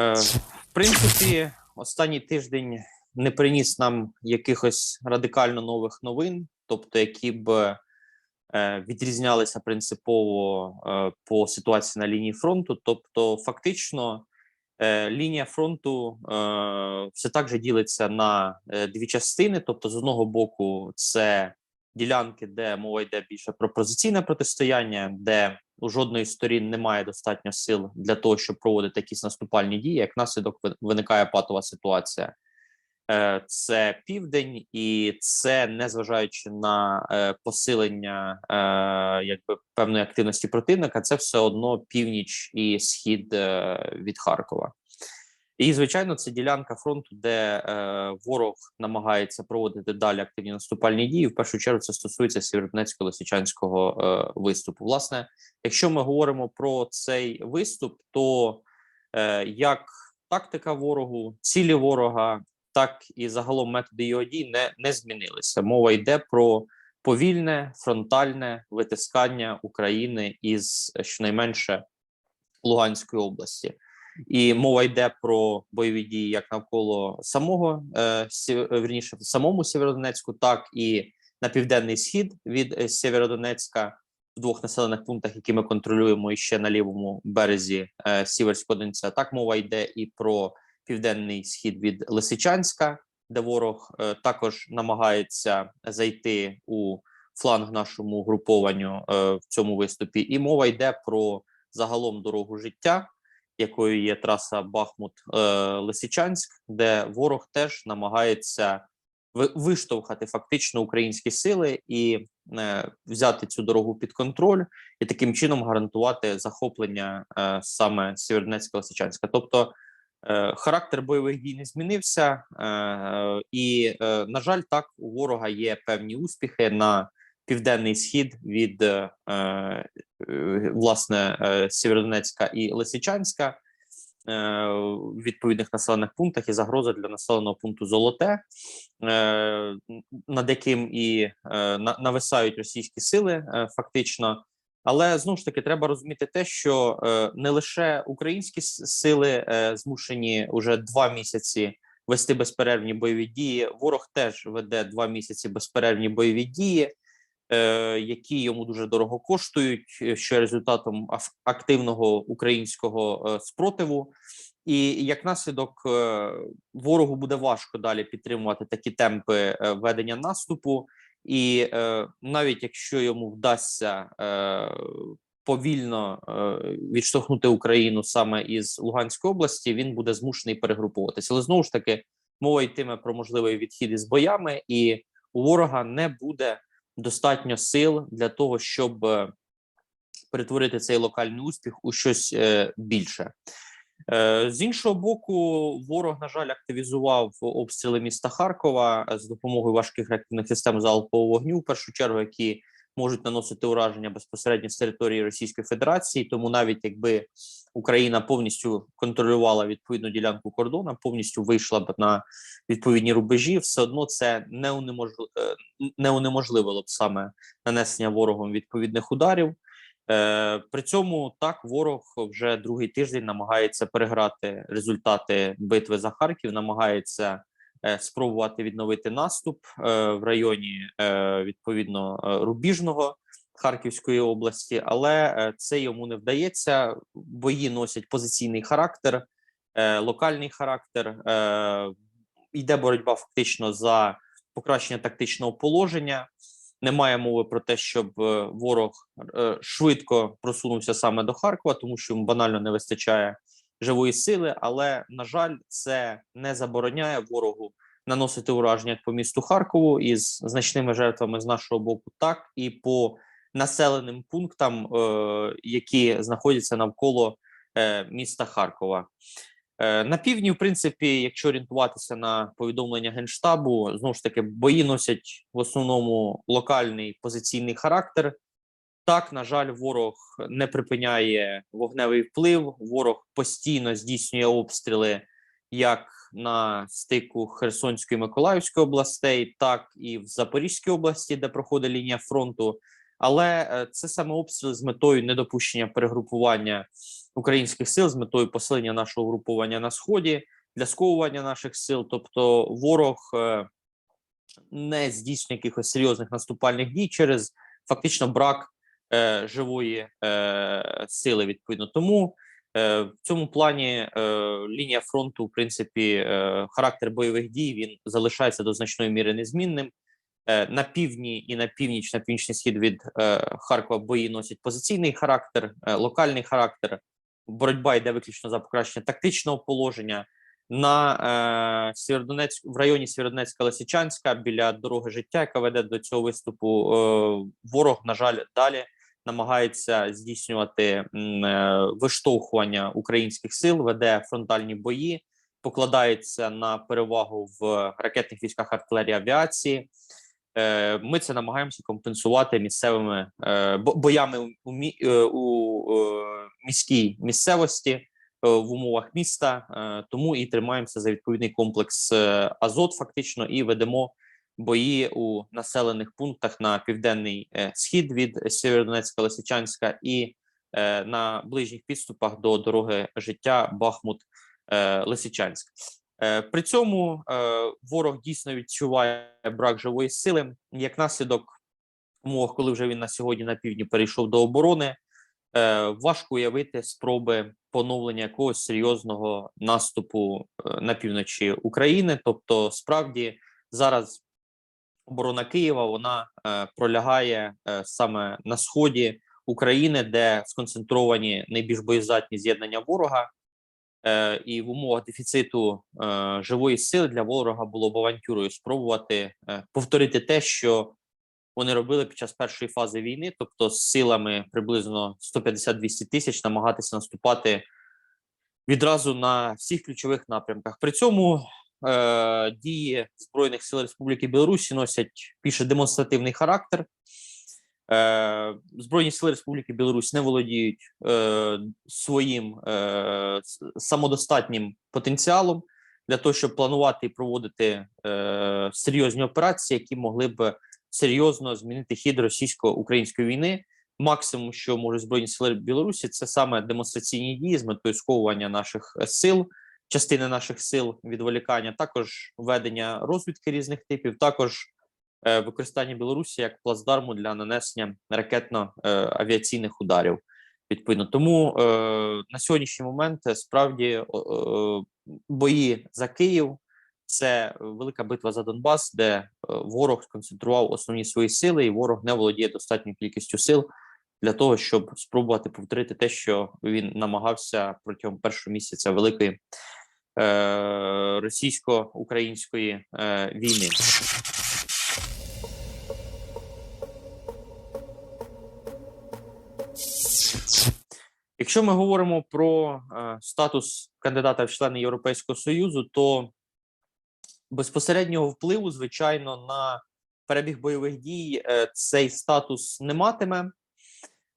Е, В принципі, останній тиждень не приніс нам якихось радикально нових новин, тобто які б е, відрізнялися принципово е, по ситуації на лінії фронту. Тобто, фактично, лінія фронту все так же ділиться на дві частини. Тобто, з одного боку, це ділянки, де мова йде більше про позиційне протистояння, де у жодної сторін немає достатньо сил для того, щоб проводити якісь наступальні дії. Як наслідок виникає патова ситуація. Е, Це південь, і це незважаючи на е, посилення е, якби певної активності противника, це все одно північ і схід від Харкова. І звичайно, це ділянка фронту, де е, ворог намагається проводити далі активні наступальні дії. В першу чергу це стосується сєвєродонецько лисичанського е, виступу. Власне, якщо ми говоримо про цей виступ, то е, як тактика ворогу, цілі ворога, так і загалом методи його дій не, не змінилися. Мова йде про повільне фронтальне витискання України із е, щонайменше Луганської області. І мова йде про бойові дії як навколо самого е, е, вірніше в самому Сєвєродонецьку, так і на південний схід від е, Сєвєродонецька в двох населених пунктах, які ми контролюємо і ще на лівому березі Сіверського Донця. Так мова йде і про південний схід від Лисичанська, де ворог також намагається зайти у фланг нашому групованню в цьому виступі. І мова йде про загалом дорогу життя якою є траса Бахмут е, Лисичанськ, де ворог теж намагається ви- виштовхати фактично українські сили і е, взяти цю дорогу під контроль, і таким чином гарантувати захоплення е, саме Сєвєродонецька Лисичанська. Тобто характер бойових дій не змінився, і на жаль, так у ворога є певні успіхи на південний схід від е, е, власне е, Сєвєродонецька і Лисичанська в відповідних населених пунктах і загроза для населеного пункту Золоте, над яким і е, на- нависають російські сили, фактично. Але знову ж таки треба розуміти те, що не лише українські сили змушені уже два місяці вести безперервні бойові дії. Ворог теж веде два місяці безперервні бойові дії які йому дуже дорого коштують, е, що є результатом активного українського е, спротиву. І як наслідок е, ворогу буде важко далі підтримувати такі темпи е, ведення наступу, і е, навіть якщо йому вдасться е, повільно е, відштовхнути Україну саме із Луганської області, він буде змушений перегрупуватися. Але знову ж таки мова йтиме про можливий відхід із боями, і у ворога не буде достатньо сил для того, щоб е, перетворити цей локальний успіх у щось е, більше. Е, З іншого боку, ворог, на жаль, активізував обстріли міста Харкова з допомогою важких реактивних систем залпового вогню, в першу чергу, які можуть наносити ураження безпосередньо з території Російської Федерації. Тому навіть якби Україна повністю контролювала відповідну ділянку кордону, повністю вийшла б на відповідні рубежі, все одно це не унеможли... е, не унеможливило б саме нанесення ворогом відповідних ударів. Е, При цьому так ворог вже другий тиждень намагається переграти результати битви за Харків, намагається спробувати відновити наступ е, в районі е, відповідно е, рубіжного Харківської області, але е, це йому не вдається. Бої носять позиційний характер, е, локальний характер. Е, Йде боротьба фактично за покращення тактичного положення. Немає мови про те, щоб е, ворог е, швидко просунувся саме до Харкова, тому що йому банально не вистачає живої сили. Але на жаль, це не забороняє ворогу наносити ураження по місту Харкову із значними жертвами з нашого боку, так і по населеним пунктам, е, які знаходяться навколо е, міста Харкова. Е, На півдні, в принципі, якщо орієнтуватися на повідомлення генштабу, знову ж таки, бої носять в основному локальний позиційний характер. Так, на жаль, ворог не припиняє вогневий вплив. Ворог постійно здійснює обстріли як на стику Херсонської і Миколаївської областей, так і в Запорізькій області, де проходить лінія фронту. Але е, це саме обстріли з метою недопущення перегрупування українських сил, з метою посилення нашого групування на сході для сковування наших сил. Тобто, ворог е, не здійснює якихось серйозних наступальних дій через фактично брак е, живої сили. Відповідно, тому в цьому плані е, лінія фронту, в принципі, е, характер бойових дій він залишається до значної міри незмінним. Е, На півдні і на північ, на північний схід від е, Харкова бої носять позиційний характер, е, локальний характер. Боротьба йде виключно за покращення тактичного положення. На е, Сєвєродонецьк в районі Сєвєродонецька Лисичанська біля дороги життя, яка веде до цього виступу. Е, ворог, на жаль, далі намагається здійснювати е, виштовхування українських сил, веде фронтальні бої, покладається на перевагу в ракетних військах артилерії авіації. Е, Ми це намагаємося компенсувати місцевими е, боями у, у, мі- у міській місцевості в умовах міста. Тому і тримаємося за відповідний комплекс Азот, фактично, і ведемо бої у населених пунктах на південний е, схід від Сєвєродонецька, Лисичанська і е, на ближніх підступах до дороги життя Бахмут е, Лисичанськ. При цьому ворог дійсно відчуває брак живої сили. Як наслідок, в умовах, коли вже він на сьогодні на півдні перейшов до оборони, важко уявити спроби поновлення якогось серйозного наступу на півночі України. Тобто, справді зараз оборона Києва вона е, пролягає е, саме на сході України, де сконцентровані найбільш боєздатні з'єднання ворога. Е, і в умовах дефіциту е, живої сили для ворога було б авантюрою спробувати е, повторити те, що вони робили під час першої фази війни, тобто з силами приблизно 150-200 тисяч намагатися наступати відразу на всіх ключових напрямках. При цьому е, дії збройних сил Республіки Білорусі носять більше демонстративний характер. Е, Збройні сили Республіки Білорусь не володіють е, своїм е, самодостатнім потенціалом для того, щоб планувати і проводити серйозні операції, які могли б серйозно змінити хід російсько-української війни. Максимум, що можуть збройні сили Білорусі, це саме демонстраційні дії з метою сковування наших сил, частини наших сил відволікання, також ведення розвідки різних типів, також е, використання Білорусі як плацдарму для нанесення ракетно-авіаційних ударів. Відповідно, тому е, на сьогоднішній момент е, справді о, бої за Київ це велика битва за Донбас, де е, ворог сконцентрував основні свої сили, і ворог не володіє достатньою кількістю сил для того, щоб спробувати повторити те, що він намагався протягом першого місяця великої е, російсько-української е, війни. Якщо ми говоримо про е, статус кандидата в члени Європейського Союзу, то безпосереднього впливу, звичайно, на перебіг бойових дій е, цей статус не матиме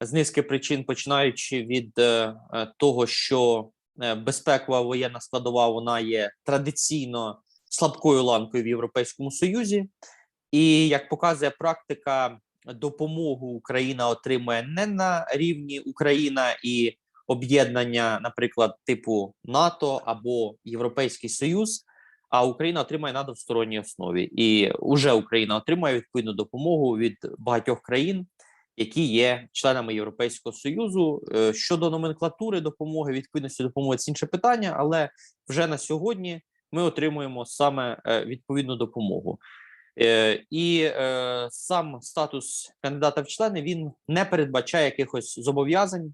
з низки причин, починаючи від е, е, того, що е, безпекова воєнна складова вона є традиційно слабкою ланкою в Європейському Союзі, і як показує практика, допомогу Україна отримує не на рівні Україна і об'єднання, наприклад, типу НАТО або Європейський Союз. А Україна отримає на двосторонній основі, і вже Україна отримує відповідну допомогу від багатьох країн, які є членами Європейського союзу. Е, Щодо номенклатури допомоги, відповідності допомоги це інше питання, але вже на сьогодні ми отримуємо саме е, відповідну допомогу. Е, І е, сам статус кандидата в члени він не передбачає якихось зобов'язань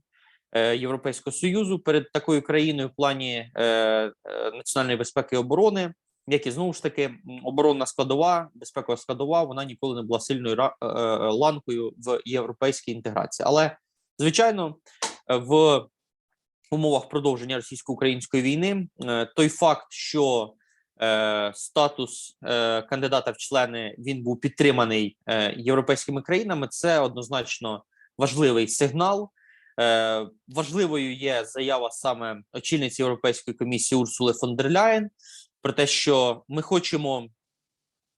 е, Європейського союзу перед такою країною в плані е, національної безпеки і оборони, як і знову ж таки оборонна складова, безпекова складова, вона ніколи не була сильною е, е, ланкою в європейській інтеграції. Але звичайно, в умовах продовження російсько-української війни е, той факт, що статус кандидата в члени він був підтриманий європейськими країнами, це однозначно важливий сигнал. Важливою є заява саме очільниці Європейської комісії Урсули фон дер Ляєн про те, що ми хочемо,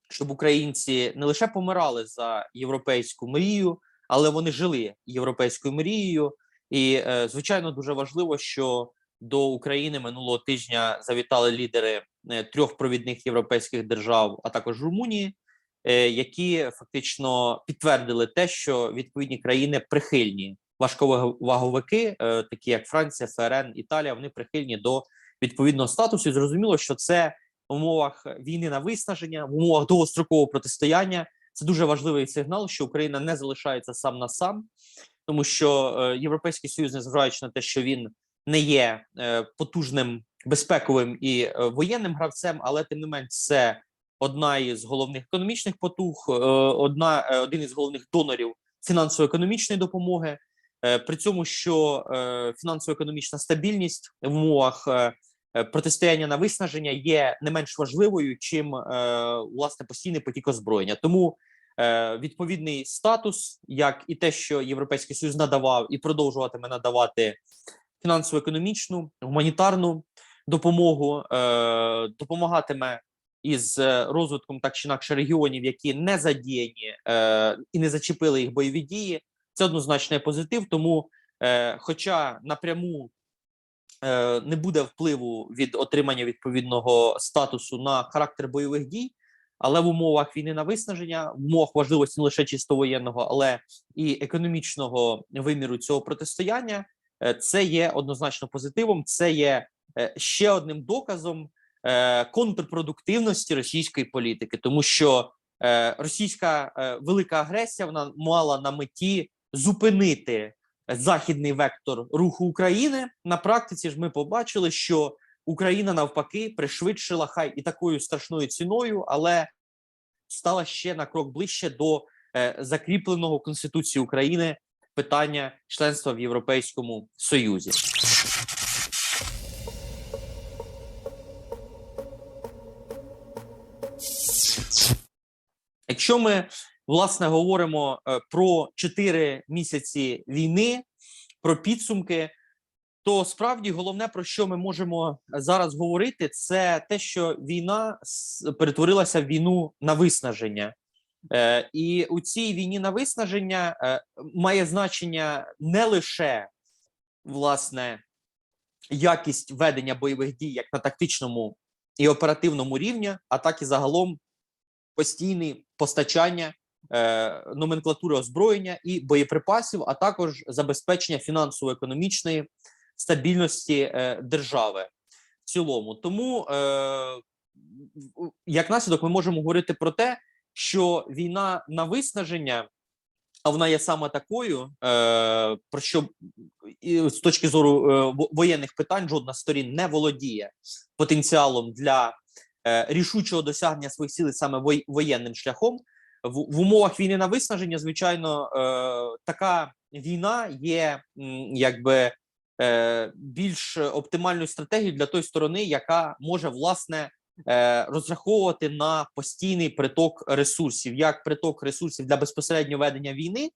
щоб українці не лише помирали за європейську мрію, але вони жили європейською мрією. І е, звичайно дуже важливо, що до України минулого тижня завітали лідери е, трьох провідних європейських держав, а також Румунії, е, які фактично підтвердили те, що відповідні країни прихильні важковаговики, такі як Франція, ФРН, Італія, вони прихильні до відповідного статусу. І зрозуміло, що це в умовах війни на виснаження, в умовах довгострокового протистояння. Це дуже важливий сигнал, що Україна не залишається сам на сам, тому що е, Європейський Союз, незважаючи на те, що він не є е, потужним безпековим і е, воєнним гравцем, але тим не менш це одна із головних економічних потуг, одна один із головних донорів фінансово-економічної допомоги. При цьому, що фінансово-економічна стабільність в умовах протистояння на виснаження є не менш важливою, чим е, власне постійний потік озброєння. Тому е, відповідний статус, як і те, що Європейський Союз надавав і продовжуватиме надавати фінансово-економічну гуманітарну допомогу, е, допомагатиме із е, розвитком так чи інакше регіонів, які не задіяні е, і не зачепили їх бойові дії. Це однозначно позитив. Тому, е, хоча напряму е, не буде впливу від отримання відповідного статусу на характер бойових дій, але в умовах війни на виснаження, в умовах важливості не лише чисто воєнного, але і економічного виміру цього протистояння, е, це є однозначно позитивом. Це є е, ще одним доказом е, контрпродуктивності російської політики, тому що е, російська е, велика агресія вона мала на меті зупинити західний вектор руху України. На практиці ж ми побачили, що Україна навпаки пришвидшила хай і такою страшною ціною, але стала ще на крок ближче до е, закріпленого Конституції України питання членства в Європейському Союзі. Якщо ми власне говоримо е, про 4 місяці війни, про підсумки, то справді головне про що ми можемо зараз говорити, це те, що війна перетворилася в війну на виснаження. Е, і у цій війні на виснаження е, має значення не лише власне якість ведення бойових дій як на тактичному і оперативному рівні, а так і загалом постійне постачання номенклатури озброєння і боєприпасів, а також забезпечення фінансово-економічної стабільності е, держави в цілому. Тому, е, як наслідок, ми можемо говорити про те, що війна на виснаження, а вона є саме такою, е, про що з точки зору е, воєнних питань жодна сторін не володіє потенціалом для е, рішучого досягнення своїх цілей саме воєнним шляхом. В, в умовах війни на виснаження, звичайно, е, така війна є якби е, більш оптимальною стратегією для тої сторони, яка може власне е, розраховувати на постійний приток ресурсів, як приток ресурсів для безпосереднього ведення війни,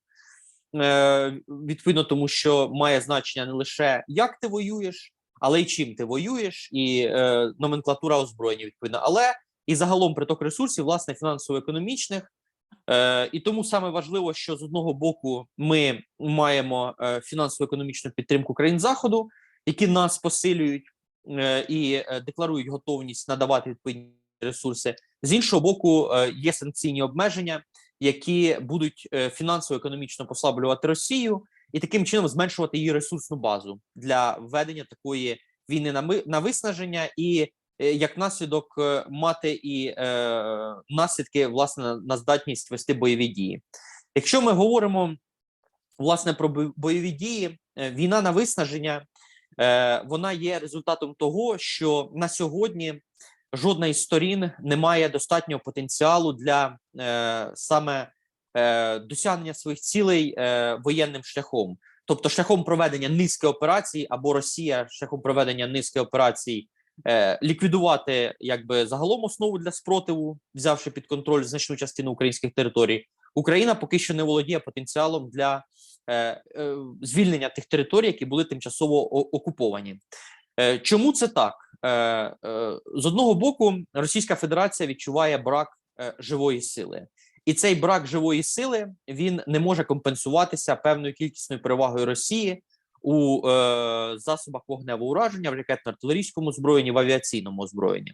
е, відповідно, тому що має значення не лише як ти воюєш, але й чим ти воюєш, і е, номенклатура озброєння відповідно, але і загалом приток ресурсів, власне, фінансово-економічних. Е, і тому саме важливо, що з одного боку ми маємо е, фінансово-економічну підтримку країн заходу, які нас посилюють е, і е, декларують готовність надавати відповідні ресурси. З іншого боку, е, є санкційні обмеження, які будуть е, фінансово-економічно послаблювати Росію і таким чином зменшувати її ресурсну базу для ведення такої війни на ми на виснаження і як наслідок е, мати і е, наслідки власне на, на здатність вести бойові дії. Якщо ми говоримо власне про бойові дії, е, війна на виснаження е, вона є результатом того, що на сьогодні жодна із сторін не має достатнього потенціалу для е, саме е, досягнення своїх цілей е, воєнним шляхом, тобто шляхом проведення низки операцій, або Росія шляхом проведення низки операцій. Е, Ліквідувати якби загалом основу для спротиву, взявши під контроль значну частину українських територій, Україна поки що не володіє потенціалом для е, е, звільнення тих територій, які були тимчасово окуповані. Е, чому це так? З одного боку, Російська Федерація відчуває брак живої сили, і цей брак живої сили він не може компенсуватися певною кількісною перевагою Росії у е, засобах вогневого ураження, в ракетно-артилерійському озброєнні, в авіаційному озброєнні.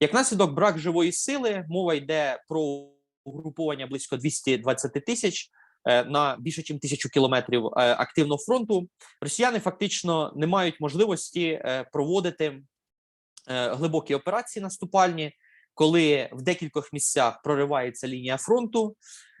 Як наслідок брак живої сили, мова йде про угруповання близько 220 тисяч е, на більше ніж тисячу кілометрів е, активного фронту. Росіяни фактично не мають можливості е, проводити е, глибокі операції наступальні, коли в декількох місцях проривається лінія фронту,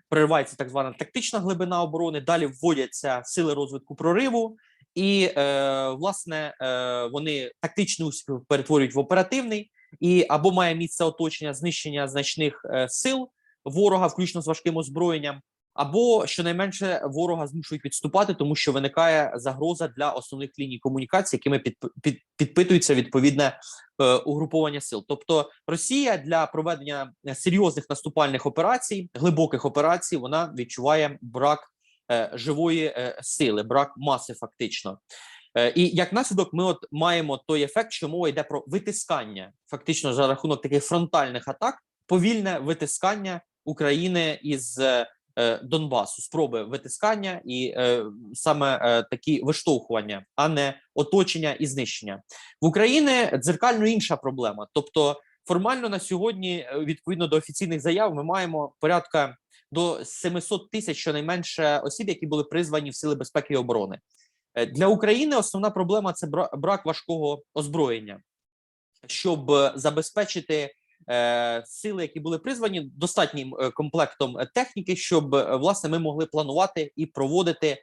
проривається так звана тактична глибина оборони. Далі вводяться сили розвитку прориву, і е, власне е, вони тактичний успіх перетворюють в оперативний, і або має місце оточення знищення значних е, сил ворога, включно з важким озброєнням, або щонайменше ворога змушують відступати, тому що виникає загроза для основних ліній комунікації, якими під, під, підпитується відповідне е, угруповання сил. Тобто Росія для проведення серйозних наступальних операцій, глибоких операцій, вона відчуває брак е, живої е, сили, брак маси, фактично. Е, І як наслідок, ми от маємо той ефект, що мова йде про витискання, фактично за рахунок таких фронтальних атак, повільне витискання України із Донбасу, спроби витискання і саме такі виштовхування, а не оточення і знищення в Україні. Дзеркально інша проблема. Тобто, формально на сьогодні, відповідно до офіційних заяв, ми маємо порядка до 700 тисяч щонайменше осіб, які були призвані в сили безпеки і оборони. Е, Для України основна проблема це брак важкого озброєння, щоб е, забезпечити е, сили, які були призвані, достатнім комплектом техніки, щоб власне ми могли планувати і проводити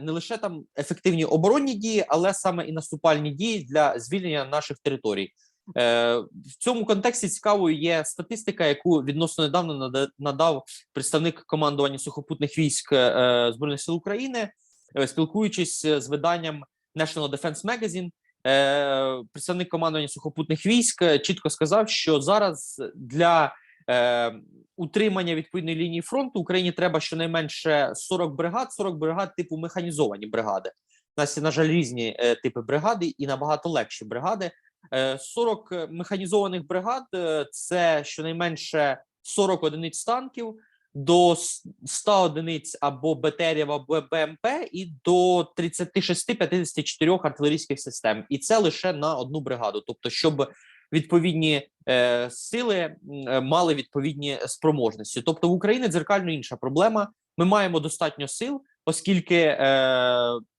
не лише там ефективні оборонні дії, але саме і наступальні дії для звільнення наших територій. Е, в цьому контексті цікавою є статистика, яку відносно недавно нада- надав представник командування сухопутних військ е, збройних сил України, е, спілкуючись з виданням National Defense Magazine, е, представник командування сухопутних військ е, чітко сказав, що зараз для е, утримання відповідної лінії фронту Україні треба щонайменше 40 бригад, 40 бригад типу механізовані бригади. У нас є, на жаль, різні е, типи бригади і набагато легші бригади. Е, 40 механізованих бригад е, це щонайменше 40 одиниць танків, до с- 100 одиниць або БТРів, або БМП, і до 36-54 артилерійських систем. І це лише на одну бригаду. Тобто, щоб відповідні е, сили е, мали відповідні спроможності. Тобто в Україні дзеркально інша проблема. Ми маємо достатньо сил, оскільки е,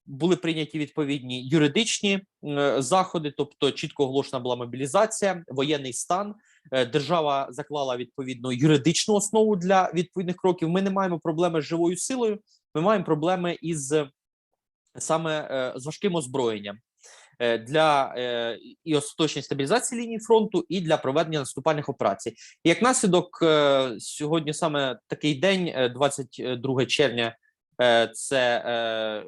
були прийняті відповідні юридичні е, заходи, тобто чітко оголошена була мобілізація, воєнний стан. Е, Держава заклала відповідну юридичну основу для відповідних кроків. Ми не маємо проблеми з живою силою. Ми маємо проблеми із е, саме з важким озброєнням для і остаточної стабілізації лінії фронту, і для проведення наступальних операцій. І як наслідок, сьогодні саме такий день, е, 22 червня, це е,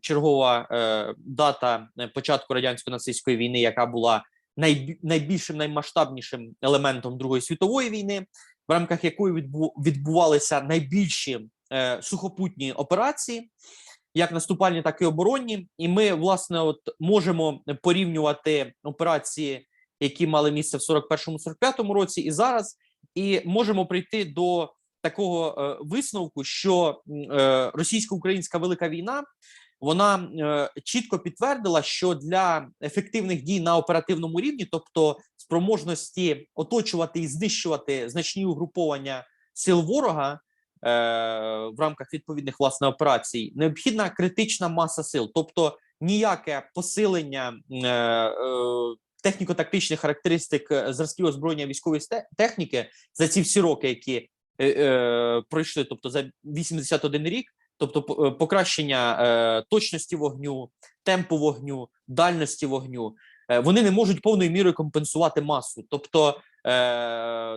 чергова е, дата е, початку радянсько-нацистської війни, яка була найбільшим наймасштабнішим елементом Другої світової війни, в рамках якої відбу- відбувалися найбільші е, сухопутні операції, як наступальні, так і оборонні. І ми, власне, от можемо порівнювати операції, які мали місце в 41-45 році, і зараз, і можемо прийти до такого е, висновку, що е, російсько-українська велика війна вона е, чітко підтвердила, що для ефективних дій на оперативному рівні, тобто спроможності оточувати і знищувати значні угруповання сил ворога. В рамках відповідних власне операцій необхідна критична маса сил, тобто ніяке посилення е, е, техніко-тактичних характеристик зразків озброєння військової техніки за ці всі роки, які е, е, пройшли, тобто за 81 рік, тобто е, покращення точності вогню, темпу вогню, дальності вогню, вони не можуть повною мірою компенсувати масу. Тобто,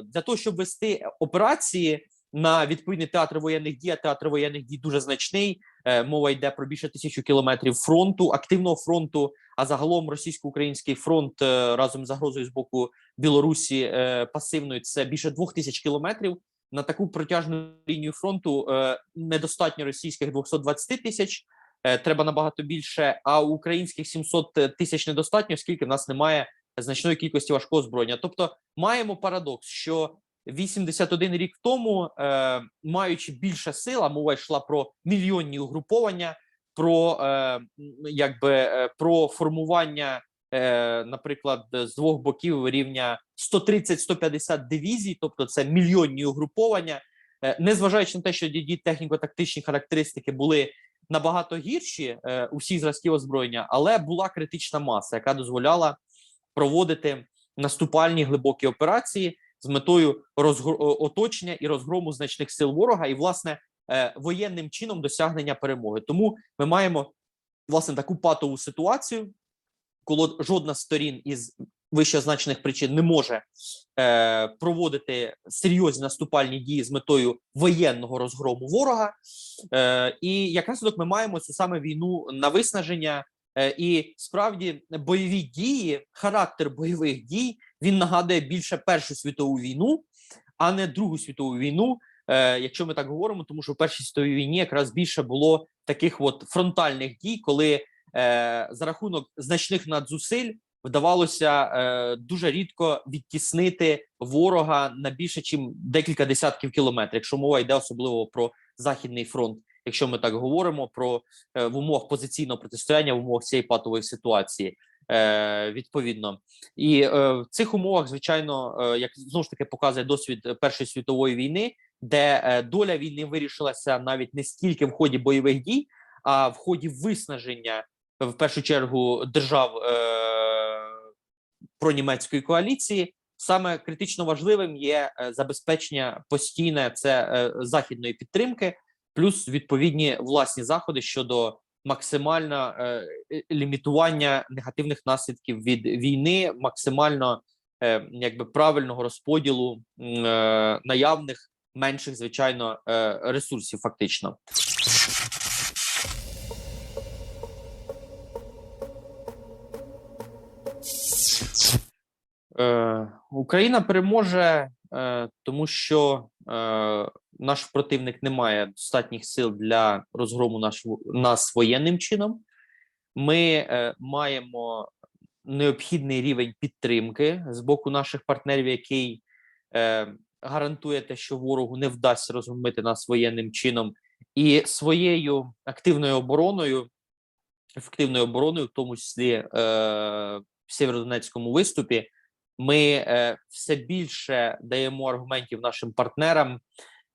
для того, щоб вести операції на відповідний театр воєнних дій, а театр воєнних дій дуже значний. Мова йде про більше тисячі кілометрів фронту, активного фронту. А загалом російсько-український фронт разом з загрозою з боку Білорусі е, пасивної це більше двох тисяч кілометрів. На таку протяжну лінію фронту е, недостатньо російських 220 тисяч. е, Треба набагато більше. А українських 700 тисяч недостатньо, оскільки в нас немає значної кількості важкого озброєння. Тобто маємо парадокс, що 81 рік тому, е, маючи більше сил, а мова йшла про мільйонні угруповання, про е, якби е, про формування, наприклад, з двох боків рівня 130-150 дивізій, тобто це мільйонні угруповання, е, незважаючи на те, що техніко-тактичні характеристики були набагато гірші е, усіх зразків озброєння, але була критична маса, яка дозволяла проводити наступальні глибокі операції з метою розгр... оточення і розгрому значних сил ворога, і власне е, воєнним чином досягнення перемоги. Тому ми маємо власне таку патову ситуацію, коли жодна з сторін із вищезначених причин не може е, проводити серйозні наступальні дії з метою воєнного розгрому ворога. Е, і як наслідок ми маємо цю саме війну на виснаження. Е, і справді бойові дії, характер бойових дій він нагадує більше Першу світову війну, а не Другу світову війну. Е, якщо ми так говоримо, тому що в Першій світовій війні якраз більше було таких от фронтальних дій, коли за рахунок значних надзусиль вдавалося е, дуже рідко відтіснити ворога на більше, ніж декілька десятків кілометрів, якщо мова йде особливо про західний фронт. Якщо ми так говоримо про е, в умовах позиційного протистояння, в умовах цієї патової ситуації, е, відповідно, і е, в цих умовах, звичайно, е, як знову ж таки показує досвід е, Першої світової війни, де е, доля війни вирішилася навіть не стільки в ході бойових дій, а в ході виснаження в першу чергу держав е, пронімецької коаліції. Саме критично важливим є е, забезпечення постійне це е, західної підтримки, плюс відповідні власні заходи щодо максимально е, е, лімітування негативних наслідків від війни, максимально е, якби правильного розподілу е, наявних менших, звичайно, е, ресурсів, фактично. Е, Україна переможе, е, тому що е, наш противник не має достатніх сил для розгрому наш, нас воєнним чином. Ми маємо необхідний рівень підтримки з боку наших партнерів, який гарантує те, що ворогу не вдасться розгромити нас воєнним чином, і своєю активною обороною, ефективною обороною, в тому числі в Сєвєродонецькому виступі, ми е, все більше даємо аргументів нашим партнерам,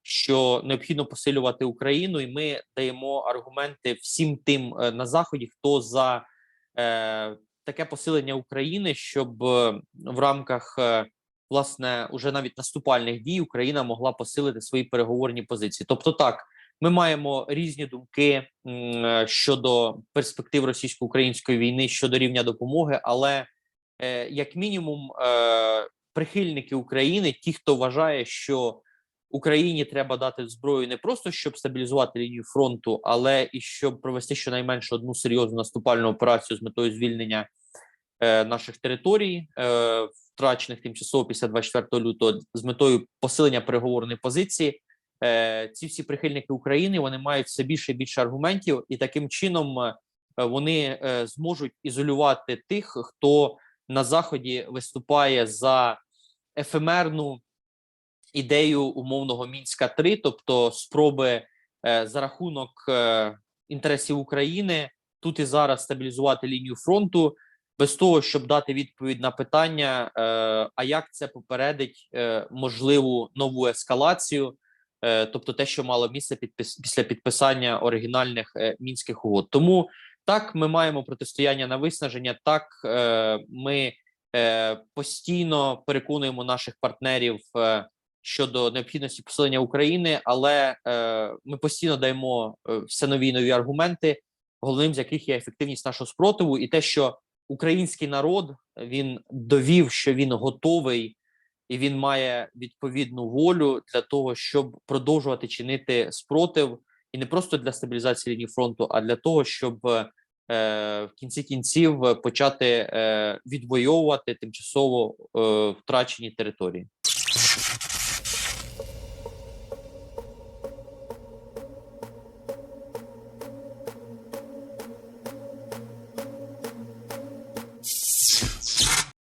що необхідно посилювати Україну, і ми даємо аргументи всім тим е, на заході, хто за е, таке посилення України, щоб в рамках власне уже навіть наступальних дій Україна могла посилити свої переговорні позиції. Тобто, так ми маємо різні думки щодо перспектив російсько-української війни щодо рівня допомоги, але як мінімум, е, прихильники України, ті, хто вважає, що Україні треба дати зброю не просто щоб стабілізувати лінію фронту, але і щоб провести щонайменше одну серйозну наступальну операцію з метою звільнення е, наших територій, е, втрачених тимчасово після 24 лютого, з метою посилення переговорної позиції. Е, ці всі прихильники України вони мають все більше і більше аргументів, і таким чином е, вони е, зможуть ізолювати тих, хто на заході виступає за ефемерну ідею умовного мінська 3 тобто спроби е, за рахунок е, інтересів України тут і зараз стабілізувати лінію фронту, без того, щоб дати відповідь на питання, е, а як це попередить можливу нову ескалацію, тобто те, що мало місце підпис після підписання оригінальних мінських угод. Тому так ми маємо протистояння на виснаження. Так е, ми е, постійно переконуємо наших партнерів. Е, щодо необхідності посилення України, але ми постійно даємо все нові нові аргументи, головним з яких є ефективність нашого спротиву, і те, що український народ він довів, що він готовий і він має відповідну волю для того, щоб продовжувати чинити спротив, і не просто для стабілізації лінії фронту, а для того, щоб в кінці кінців почати е, відвоювати тимчасово е, втрачені території.